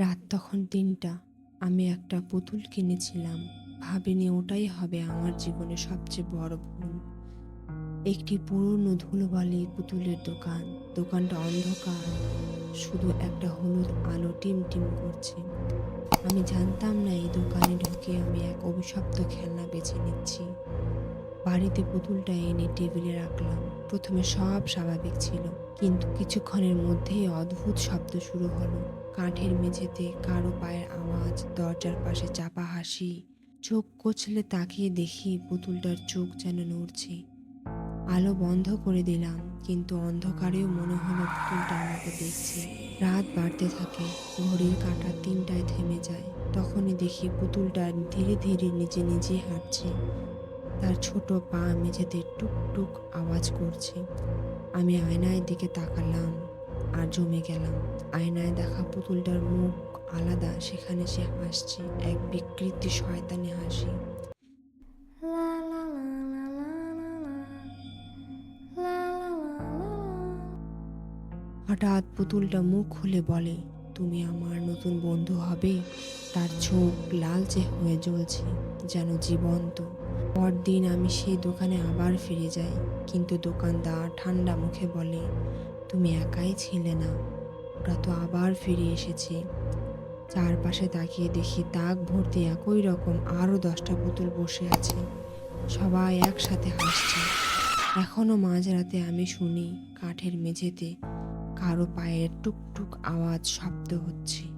রাত তখন তিনটা। আমি একটা পুতুল কিনেছিলাম। ভাবিনি ওটাই হবে আমার জীবনে সবচেয়ে বড় ভুল। একটি পুরনো ধুলোবালি পুতুলের দোকান। দোকানটা অন্ধকার। শুধু একটা হলুদ আলো টিম টিম করছে। আমি জানতাম না এই দোকানে ঢুকে আমি এক অভিশপ্ত খেলনা বেছে নিচ্ছি। বাড়িতে পুতুলটা এনে টেবিলে রাখলাম। প্রথমে সব স্বাভাবিক ছিল, কিন্তু কিছুক্ষণের মধ্যেই অদ্ভুত শব্দ শুরু হলো। কাঠের মেঝেতে কারও পায়ের আওয়াজ, দরজার পাশে চাপা হাসি। চোখ কচলে তাকিয়ে দেখি পুতুলটার চোখ যেন নড়ছে। আলো বন্ধ করে দিলাম, কিন্তু অন্ধকারেও মনে হলো পুতুলটা আমাকে দেখছে। রাত বাড়তে থাকে, ঘড়ির কাঁটা তিনটায় থেমে যায়। তখনই দেখি পুতুলটা ধীরে ধীরে নিজে নিজে হাঁটছে। তার ছোট পা মেঝেতে টুকটুক আওয়াজ করছে। আমি আয়নায় দিকে তাকালাম। আর জমে গেলাম আয়নায় দেখা পুতুলটার মুখ আলাদা সেখানে সে হাসছে এক বিকৃতি শয়তানি হাসি হঠাৎ পুতুলটা মুখ খুলে বলে তুমি আমার নতুন বন্ধু হবে তার চোখ লালচে হয়ে জ্বলছে যেন জীবন্ত পরদিন আমি সেই দোকানে আবার ফিরে যাই কিন্তু দোকানদার ঠান্ডা মুখে বলে তুমি একাই ছিলে না। ওরা তো আবার ফিরে এসেছে। চারপাশে তাকিয়ে দেখি দাগ ভর্তি একই রকম আরও দশটা পুতুল বসে আছে। সবাই একসাথে হাসছে। এখনও মাঝরাতে আমি শুনি কাঠের মেঝেতে কারও পায়ের টুকটুক আওয়াজ শব্দ হচ্ছে।